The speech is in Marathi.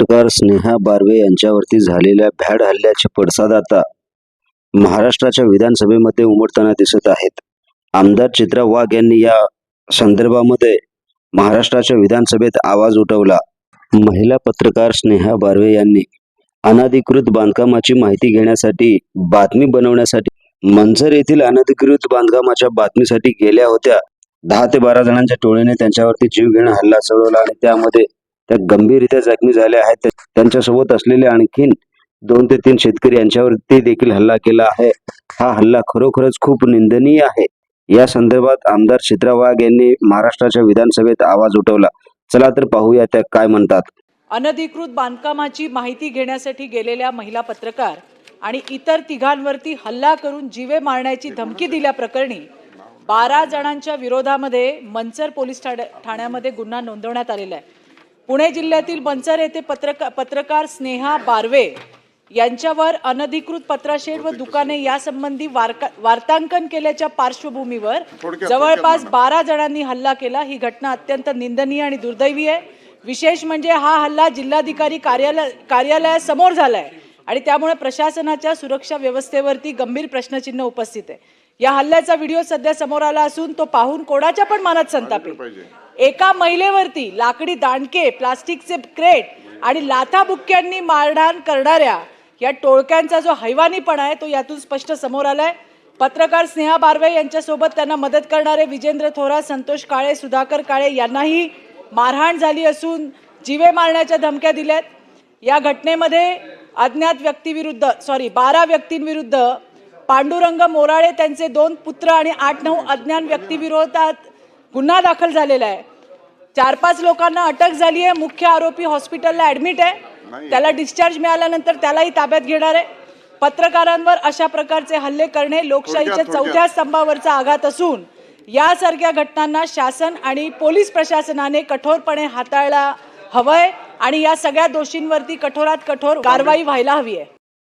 पत्रकार स्नेहा बारवे यांच्यावरती झालेल्या भ्याड हल्ल्याचे पडसाद आता महाराष्ट्राच्या विधानसभेमध्ये उमटताना दिसत आहेत. आमदार चित्रा वाघ यांनी या संदर्भामध्ये महाराष्ट्राच्या विधानसभेत आवाज उठवला. महिला पत्रकार स्नेहा बारवे यांनी अनधिकृत बांधकामाची माहिती घेण्यासाठी बातमी बनवण्यासाठी मंझर येथील अनधिकृत बांधकामाच्या बातमीसाठी गेल्या होत्या. दहा ते बारा जणांच्या टोळीने त्यांच्यावरती जीवघेणा हल्ला चढवला आणि त्यामध्ये त्या गंभीररित्या जखमी झाल्या आहेत. त्यांच्यासोबत असलेले आणखीन दोन ते तीन शेतकरी यांच्यावरती देखील हल्ला केला आहे. हा हल्ला खरोखरच खूप निंदनीय आहे. या संदर्भात आमदार चित्रा वाघ यांनी महाराष्ट्राच्या विधानसभेत आवाज उठवला. चला तर पाहूया त्या काय म्हणतात. अनधिकृत बांधकामाची माहिती घेण्यासाठी गेलेल्या महिला पत्रकार आणि इतर तिघांवरती हल्ला करून जीवे मारण्याची धमकी दिल्याप्रकरणी बारा जणांच्या विरोधामध्ये मंचर पोलीस ठाण्या- ठाण्यामध्ये गुन्हा नोंदवण्यात आलेला आहे. पुणे जिल्ह्यातील मंचर येथे पत्रका पत्रकार स्नेहा बारवे यांच्यावर अनधिकृत पत्राशेड व दुकाने यासंबंधी वार्तांकन केल्याच्या पार्श्वभूमीवर जवळपास बारा जणांनी हल्ला केला. ही घटना अत्यंत निंदनीय आणि दुर्दैवी आहे. विशेष म्हणजे हा हल्ला जिल्हाधिकारी कार्यालय कार्यालयासमोर झालाय आणि त्यामुळे प्रशासनाच्या सुरक्षा व्यवस्थेवरती गंभीर प्रश्नचिन्ह उपस्थित आहे. या हल्ल्याचा व्हिडिओ सध्या समोर आला असून तो पाहून कोणाच्या पण मनात संताप एका महिलेवरती लाकडी दांडके प्लास्टिकचे क्रेट आणि लाथाबुक्क्यांनी मारहाण करणाऱ्या या टोळक्यांचा जो हैवानीपणा आहे तो यातून स्पष्ट समोर आलाय. पत्रकार स्नेहा बारवे यांच्यासोबत त्यांना मदत करणारे विजेंद्र थोरात संतोष काळे सुधाकर काळे यांनाही मारहाण झाली असून जीवे मारण्याच्या धमक्या दिल्यात. या घटनेमध्ये अज्ञात व्यक्तीविरुद्ध सॉरी बारा व्यक्तींविरुद्ध पांडुरंग मोराळे त्यांचे दोन पुत्र आणि आठ नऊ अज्ञान व्यक्तीविरोधात गुन्हा दाखल झालेला आहे. चार पाच लोकांना अटक झाली आहे. मुख्य आरोपी हॉस्पिटलला ऍडमिट आहे. त्याला डिस्चार्ज मिळाल्यानंतर त्यालाही ताब्यात घेणार आहे. पत्रकारांवर अशा प्रकारचे हल्ले करणे लोकशाहीच्या चौथ्या स्तंभावरचा आघात असून यासारख्या घटनांना शासन आणि पोलीस प्रशासनाने कठोरपणे हाताळला हवंय आणि या सगळ्या दोषींवरती कठोरात कठोर कारवाई व्हायला हवी आहे.